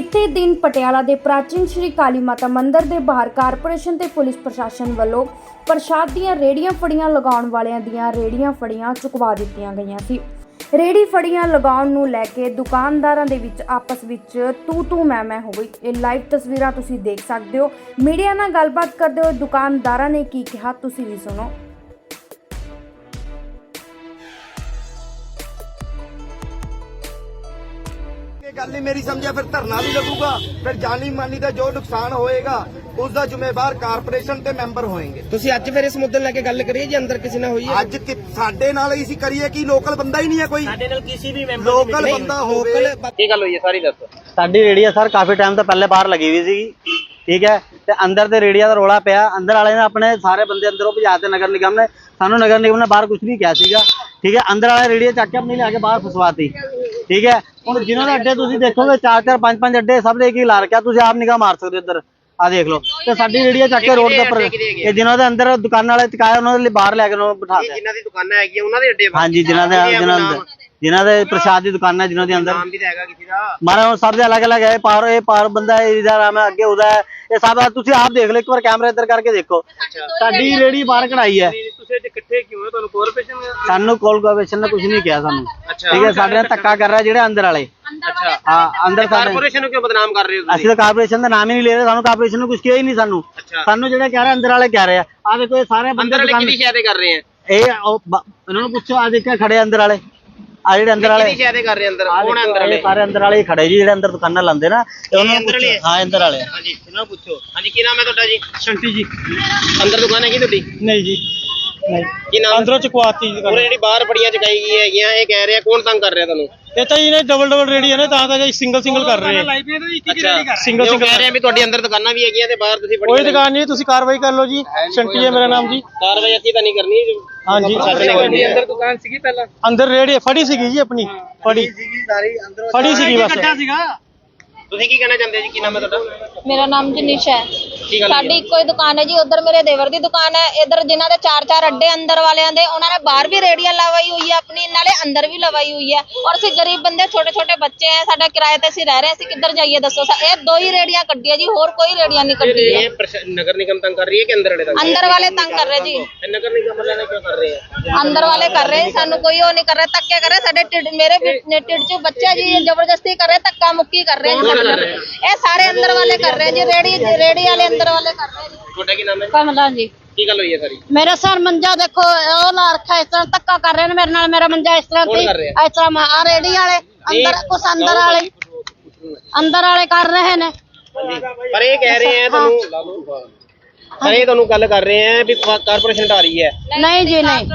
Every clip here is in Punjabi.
ਬੀਤੇ ਦਿਨ ਪਟਿਆਲਾ ਦੇ ਪ੍ਰਾਚੀਨ ਸ਼੍ਰੀ ਕਾਲੀ ਮਾਤਾ ਮੰਦਿਰ ਦੇ ਬਾਹਰ ਕਾਰਪੋਰੇਸ਼ਨ ਤੇ ਪੁਲਿਸ ਪ੍ਰਸ਼ਾਸਨ ਵੱਲੋਂ ਪ੍ਰਸ਼ਾਦ ਦੀਆਂ ਰੇੜੀਆਂ ਫੜੀਆਂ ਲਗਾਉਣ ਵਾਲਿਆਂ ਦੀਆਂ ਰੇੜੀਆਂ ਫੜੀਆਂ ਚੁਕਵਾ ਦਿੱਤੀਆਂ ਗਈਆਂ ਸੀ। ਰੇੜੀ ਫੜੀਆਂ ਲਗਾਉਣ ਨੂੰ ਲੈ ਕੇ ਦੁਕਾਨਦਾਰਾਂ ਦੇ ਵਿੱਚ ਆਪਸ ਵਿੱਚ ਤੂ ਤੂ ਮੈਂ ਮੈਂ ਹੋ ਗਈ। ਇਹ ਲਾਈਵ ਤਸਵੀਰਾਂ ਤੁਸੀਂ ਦੇਖ ਸਕਦੇ ਹੋ। ਮੀਡੀਆ ਨਾਲ ਗੱਲਬਾਤ ਕਰਦੇ ਹੋਏ ਦੁਕਾਨਦਾਰਾਂ ਨੇ ਕੀ ਕਿਹਾ, ਤੁਸੀਂ ਵੀ ਸੁਣੋ। ਇਹ ਗੱਲ ਨਹੀਂ ਮੇਰੀ ਸਮਝਿਆ ਫਿਰ ਧਰਨਾ ਵੀ ਲੱਗੂਗਾ ਫਿਰ ਜਾਨੀ ਮਾਨੀ ਦਾ ਜੋ ਨੁਕਸਾਨ ਹੋਏਗਾ ਉਸ ਦਾ ਜ਼ਿੰਮੇਵਾਰ ਕਾਰਪੋਰੇਸ਼ਨ ਤੇ ਮੈਂਬਰ ਹੋਣਗੇ ਤੁਸੀਂ ਅੱਜ ਫਿਰ ਇਸ ਮੁੱਦੇ ਲੈ ਕੇ ਗੱਲ ਕਰੀਏ ਜੇ ਅੰਦਰ ਕਿਸੇ ਨਾਲ ਹੋਈ ਹੈ? ਅੱਜ ਕਿ- ਸਾਡੇ ਨਾਲ ਹੀ ਸੀ ਕਰੀਏ ਕਿ ਲੋਕਲ ਬੰਦਾ ਹੀ ਨਹੀਂ ਹੈ ਕੋਈ? ਸਾਡੇ ਨਾਲ ਕਿਸੇ ਵੀ ਮੈਂਬਰ ਲੋਕਲ ਬੰਦਾ ਹੋਵੇ ਕੀ ਗੱਲ ਹੋਈ ਹੈ? ਸਾਰੀ ਦੱਸੋ। ਸਾਡੀ ਰੇੜੀ ਆ ਸਰ ਕਾਫੀ ਟਾਈਮ ਤੋਂ ਪਹਿਲੇ ਬਾਹਰ ਲੱਗੀ ਹੋਈ ਸੀਗੀ। ਠੀਕ ਹੈ? ਤੇ ਅੰਦਰ ਤੇ ਰੇੜੀਆਂ ਦਾ ਰੋਲਾ ਪਿਆ। ਅੰਦਰ ਵਾਲੇ ਨੇ ਆਪਣੇ ਸਾਰੇ ਬੰਦੇ ਅੰਦਰੋਂ ਭਜਾਤੇ ਨਗਰ ਨਿਗਮ ਨੇ। ਸਾਨੂੰ ਨਗਰ ਨਿਗਮ ਨੇ ਬਾਹਰ ਕੁਝ ਨਹੀਂ ਕਿਹਾ ਸੀਗਾ। ਠੀਕ ਹੈ? ਅੰਦਰ ਵਾਲੇ ਰੇੜੀਆਂ ਚੱਕ ਕੇ ਆਪਣੀ ਲਿਆ ਕੇ ਬਾਹਰ ਫਸਵਾਤੀ। ਠੀਕ ਹੈ? ਹੁਣ ਜਿਨ੍ਹਾਂ ਦੇ ਅੱਡੇ ਤੁਸੀਂ ਦੇਖੋਗੇ ਚਾਰ ਚਾਰ ਪੰਜ ਪੰਜ ਅੱਡੇ ਸਭ ਦੇ ਇੱਕ ਹੀ ਲਾ ਰੱਖਿਆ ਤੁਸੀਂ ਆਪ ਨਿਗਾਹ ਮਾਰ ਸਕਦੇ ਹੋ ਇੱਧਰ। ਆ ਦੇਖ ਲਓ। ਤੇ ਸਾਡੀ ਰੇੜੀਆਂ ਚੱਕ ਕੇ ਰੋਡ ਦੇ ਉੱਪਰ ਇਹ ਜਿਨ੍ਹਾਂ ਦੇ ਅੰਦਰ ਦੁਕਾਨਾਂ ਵਾਲੇ ਚਕਾਇਆ ਉਹਨਾਂ ਦੇ ਲਈ ਬਾਹਰ ਲੈ ਕੇ ਉਹਨਾਂ ਨੂੰ ਬਿਠਾ ਦਿਆ। ਜਿਨ੍ਹਾਂ ਦੀ ਦੁਕਾਨਾਂ ਹੈਗੀਆਂ ਉਹਨਾਂ ਦੇ ਅੱਡੇ। ਹਾਂਜੀ ਜਿਨ੍ਹਾਂ ਦੇ ਜਿਨ੍ਹਾਂ ਦੇ ਜਿਨ੍ਹਾਂ ਦੇ ਪ੍ਰਸ਼ਾਦ ਦੀ ਦੁਕਾਨਾਂ ਜਿਨ੍ਹਾਂ ਦੇ ਅੰਦਰ। ਨਾਮ ਵੀ ਤਾਂ ਹੈਗਾ ਕਿਸੇ ਦਾ। ਮਾਰਾ ਉਹ ਸਭ ਦੇ ਅਲੱਗ ਅਲੱਗ ਹੈ ਪਾਰ ਇਹ ਪਾਰ ਬੰਦਾ ਹੈ ਇਹਦਾ ਨਾਮ ਹੈ ਅੱਗੇ ਉਹਦਾ ਹੈ। ਇਹ ਸਭ। ਤੁਸੀਂ ਆਪ ਦੇਖ ਲਓ ਇੱਕ ਵਾਰ ਕੈਮਰਾ ਇੱਧਰ ਕਰਕੇ ਦੇਖੋ। ਸਾਡੀ ਰੇੜੀ ਬਾਹਰ ਕਢਾਈ ਹੈ। ਤੁਸੀਂ ਅੱਜ ਇਕੱਠੇ ਕਿਉਂ ਹੋ? ਤੁਹਾਨੂੰ ਕਾਰਪੋਰੇਸ਼ਨ ਸਾਨੂੰ ਕੋਲ ਕੋਵੇਸ਼ਨ ਨੇ ਕੁਝ ਨਹੀਂ ਕਿਹਾ ਸਾਨੂੰ। ਠੀਕ ਹੈ ਸਾਡੇ ਨਾਲ ਧੱਕਾ ਕਰ ਰਿਹਾ ਜਿਹੜੇ ਅੰਦਰ ਵਾਲੇ। ਅੱਛਾ ਹਾਂ ਅੰਦਰ ਸਾਡੇ ਕਾਰਪੋਰੇਸ਼ਨ ਨੂੰ ਕਿਉਂ ਬਦਨਾਮ ਕਰ ਰਹੇ ਹੋ ਅਸੀਂ ਤਾਂ ਕਾਰਪੋਰੇਸ਼ਨ ਦਾ ਨਾਮ ਹੀ ਨਹੀਂ ਲੈ ਰਹੇ ਸਾਨੂੰ ਕਾਰਪੋਰੇਸ਼ਨ ਨੇ ਕੁਝ ਕਿਹਾ ਹੀ ਨਹੀਂ ਸਾਨੂੰ। ਸਾਨੂੰ ਜਿਹੜਾ ਕਹਿ ਰਿਹਾ ਅੰਦਰ ਵਾਲੇ ਕਹਿ ਰਹੇ ਆ। ਆ ਦੇਖੋ ਇਹ ਸਾਰੇ ਬੰਦੇ ਅੰਦਰ ਵਾਲੇ ਦੁਕਾਨ ਕਿਹਦੀ ਸ਼ਾਇਦੇ ਕਰ ਰਹੇ ਆ? ਇਹ ਇਹਨਾਂ ਨੂੰ ਪੁੱਛੋ ਆ ਦੇਖਿਆ ਖੜੇ ਆ ਅੰਦਰ ਵਾਲੇ। ਆ ਜਿਹੜੇ ਅੰਦਰ ਵਾਲੇ। ਕਿਹਦੀ ਸ਼ਾਇਦੇ ਕਰ ਰਹੇ ਅੰਦਰ? ਕੌਣ ਅੰਦਰ ਵਾਲੇ? ਇਹ ਸਾਰੇ ਅੰਦਰ ਵਾਲੇ ਹੀ ਖੜੇ ਜੀ ਜਿਹੜੇ ਅੰਦਰ ਦੁਕਾਨਾਂ ਲਾਉਂਦੇ ਨਾ ਤੇ ਉਹਨਾਂ ਨੂੰ ਪੁੱਛੋ। ਹਾਂ ਅੰਦਰ ਵਾਲੇ। ਹਾਂਜੀ ਇਹਨਾਂ ਨੂੰ ਪੁੱਛੋ। ਹਾਂਜੀ ਕੀ ਨਾਮ ਹੈ ਤੁਹਾਡਾ ਜੀ? ਸ਼ੰਟੀ ਜੀ। ਅੰਦਰ ਦੁਕਾਨ ਹੈਗੀ ਤੁਹਾਡੀ? ਨਹੀਂ ਜੀ। ਨਹੀਂ ਕੀ ਨਾਮ ਅੰਦਰੋਂ ਚੁਕਵਾਤੀ ਜੀ ਉਹ ਜਿਹੜੀ ਬਾਹਰ ਫੜੀਆਂ ਚਕਾਈ ਗਈ ਹੈਗੀਆਂ ਇਹ ਕਹਿ ਰਿਹਾ ਕੌਣ ਤੰਗ ਕਰ ਰਿਹਾ ਤੁਹਾਨੂੰ? ਇਹ ਤਾਂ ਜੀ ਨੇ ਡਬਲ ਡਬਲ ਰੇੜੀ ਹੈ ਨਾ ਤਾਂ ਤਾਂ ਜੀ ਸਿੰਗਲ ਸਿੰਗਲ ਕਰ ਰਹੇ। ਆ ਅੱਛਾ ਸਿੰਗਲ ਉਹ ਸਿੰਗਲ ਕਹਿ ਰਹੇ ਵੀ ਤੁਹਾਡੀ ਅੰਦਰ ਦੁਕਾਨਾਂ ਵੀ ਹੈਗੀਆਂ ਤੇ ਬਾਹਰ ਤੁਸੀਂ ਕੋਈ ਫੜੀਆਂ ਦੁਕਾਨ ਨਹੀਂ ਤੁਸੀਂ ਕਾਰਵਾਈ ਕਰ ਲਓ ਜੀ। ਸ਼ੰਟੀ ਹੈ ਮੇਰਾ ਨਾਮ ਜੀ। ਕਾਰਵਾਈ ਅਸੀਂ ਤਾਂ ਨਹੀਂ ਕਰਨੀ ਹਾਂਜੀ। ਸਾਡੇ ਨੇ ਕਰਨੀ ਹੈ। ਦੁਕਾਨ ਸੀਗੀ ਪਹਿਲਾਂ। ਅੰਦਰ ਰੇੜੀ ਫੜੀ ਸੀਗੀ ਜੀ ਆਪਣੀ ਫੜੀ ਫੜੀ। ਸੀਗੀ ਬਸ। ਤੁਸੀਂ ਕੀ ਕਹਿਣਾ ਚਾਹੁੰਦੇ ਜੀ? ਕੀ ਨਾਮ ਹੈ ਤੁਹਾਡਾ? ਮੇਰਾ ਨਾਮ ਜਨੀਸ਼ ਹੈ। ਕੀ ਗੱਲ ਸਾਡੀ ਇੱਕੋ ਹੀ ਦੁਕਾਨ ਹੈ ਜੀ ਉਧਰ ਮੇਰੇ ਦੇਵਰ ਦੀ ਦੁਕਾਨ ਹੈ ਇਧਰ ਜਿਨ੍ਹਾਂ ਦੇ ਚਾਰ ਚਾਰ ਅੱਡੇ ਅੰਦਰ ਵਾਲਿਆਂ ਦੇ ਉਹਨਾਂ ਨੇ ਬਾਹਰ ਵੀ ਰੇੜੀਆਂ ਲਵਾਈ ਹੋਈ ਹੈ ਆਪਣੀ ਨਾਲੇ ਅੰਦਰ ਵੀ ਲਵਾਈ ਹੋਈ ਹੈ ਔਰ ਅਸੀਂ ਗਰੀਬ ਬੰਦੇ ਛੋਟੇ ਛੋਟੇ ਬੱਚੇ ਹੈ ਸਾਡਾ ਕਿਰਾਏ ਤੇ ਅਸੀਂ ਰਹਿ ਰਹੇ ਹਾਂ, ਅਸੀਂ ਕਿੱਧਰ ਜਾਈਏ ਦੱਸੋ? ਸਾ- ਇਹ ਦੋ ਹੀ ਰੇੜੀਆਂ ਕੱਢੀਆਂ ਜੀ ਹੋਰ ਕੋਈ ਰੇੜੀਆਂ ਨਹੀਂ ਕੱਢੀ ਹੈ ਇਹ ਪ੍ਰਸ਼- ਨਗਰ ਨਿਗਮ ਤੰਗ ਕਰ ਰਹੀ ਹੈ ਕਿ ਅੰਦਰ ਵਾਲੇ ਤੰਗ ਕਰ ਅੰਦਰ ਵਾਲੇ ਤੰਗ ਕਰ ਰਹੇ ਜੀ। ਰਹੇ? ਨਗਰ ਨਿਗਮ ਵਾਲੇ ਨੇ ਕਿਉਂ ਕਰ ਰਹੇ ਆ? ਅੰਦਰ ਵਾਲੇ ਕਰ ਰਹੇ ਸਾਨੂੰ ਕੋਈ ਉਹ ਨਹੀਂ ਕਰ ਰਿਹਾ ਧੱਕੇ ਕਰ ਰਹੇ ਸਾਡੇ ਢਿੱਡ ਮੇਰੇ ਵੀ- ਢਿੱਡ 'ਚ ਬੱਚੇ ਜੀ ਇਹ ਜ਼ਬਰਦਸਤੀ ਕਰ ਰਹੇ ਧੱਕਾ ਮੁੱਕੀ ਕਰ ਰਹੇ ਜੀ। ਸਾਡੇ ਨਾਲ। ਇਹ ਸਾਰੇ ਅੰਦਰ ਵਾਲੇ ਕਰ ਰਹੇ ਜੀ ਰੇੜੀ ਰੇੜੀ ਵਾਲੇ ਅੰਦਰ ਵਾਲੇ ਕਰ ਰਹੇ ਜੀ। ਤੁਹਾਡਾ ਕੀ ਨਾਮ ਹੈ? ਕਮਲਾ ਜੀ। ਕੀ ਗੱਲ ਹੋਈ ਹੈ ਸਾਰੀ? ਮੇਰੇ ਸਰ ਮੰਜਾ ਦੇਖੋ ਉਹ ਲਾ ਰੱਖਾ ਇਸ ਤਰ੍ਹਾਂ ਧੱਕਾ ਕਰ ਰਹੇ ਨੇ ਮੇਰੇ ਨਾਲ ਮੇਰਾ ਮੰਜਾ ਇਸ ਤਰ੍ਹਾਂ ਕੌਣ ਰਿਹਾ? ਇਸ ਤਰ੍ਹਾਂ ਆ ਰੇੜੀ ਵਾਲੇ ਅੰਦਰ ਕੁਛ ਅੰਦਰ ਵਾਲੇ। ਅੰਦਰ ਵਾਲੇ ਕਰ ਰਹੇ ਨੇ। ਪਰ ਇਹ ਕਹਿ ਰਹੇ ਆ ਤੁਹਾਨੂੰ ਪਰ ਇਹ ਤੁਹਾਨੂੰ ਗੱਲ ਕਰ ਰਹੇ ਆ ਵੀ ਕਾਰਪੋਰੇਸ਼ਨ ਢਾ ਰਹੀ ਹੈ। ਨਹੀਂ ਜੀ ਨਹੀਂ।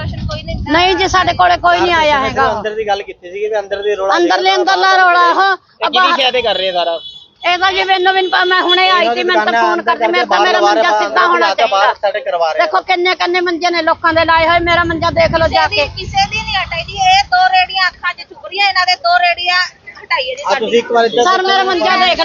ਨਹੀਂ ਜੀ ਸਾਡੇ ਕੋਲੇ ਕੋਈ ਨਹੀਂ ਆਇਆ ਹੈਗਾ। ਅੰਦਰ ਦੀ ਗੱਲ ਕੀਤੀ ਸੀ ਕਿ ਅੰਦਰ ਦੀ ਰੋਲਾ ਅੰਦਰਲੇ ਅੰਦਰਲਾ ਰੋਲਾ ਉਹ ਕਿਹਦੀ ਸ਼ਾਇਦੇ ਕਰ ਰਹੇ ਆ ਸਾਰਾ। ਇਹਦਾ ਜੀ ਮੈਨੂੰ ਵੀ ਮੈਂ ਹੁਣੇ ਆਈ ਸੀ ਮੈਂ ਤਾਂ ਫੋਨ ਕਰਕੇ ਮੇਰੇ ਤਾਂ ਮੇਰਾ ਮੰਜਾ ਸਿੱਧਾ ਹੋਣਾ ਚਾਹੀਦਾ। ਸਾਡੇ ਦੇਖੋ ਕਿੰਨੇ ਕਿੰਨੇ ਮੰਜੇ ਨੇ ਲੋਕਾਂ ਦੇ ਲਾਏ ਹੋਏ ਮੇਰਾ ਮੰਜਾ ਦੇਖ ਲਓ ਜਾ ਕੇ। ਕਿਸੇ ਦੀ ਨਹੀਂ ਹਟਾਈ ਜੀ ਇਹ ਦੋ ਰੇੜੀਆਂ ਅੱਖਾਂ 'ਚ ਚੁੱਕ ਰਹੀਆਂ ਇਹਨਾਂ ਦੇ ਦੋ ਰੇੜੀਆਂ ਹਟਾਈਏ ਜੀ ਇੱਧਰ ਸਰ ਮੇਰਾ ਮੰਜਾ ਦੇਖ ਲਓ।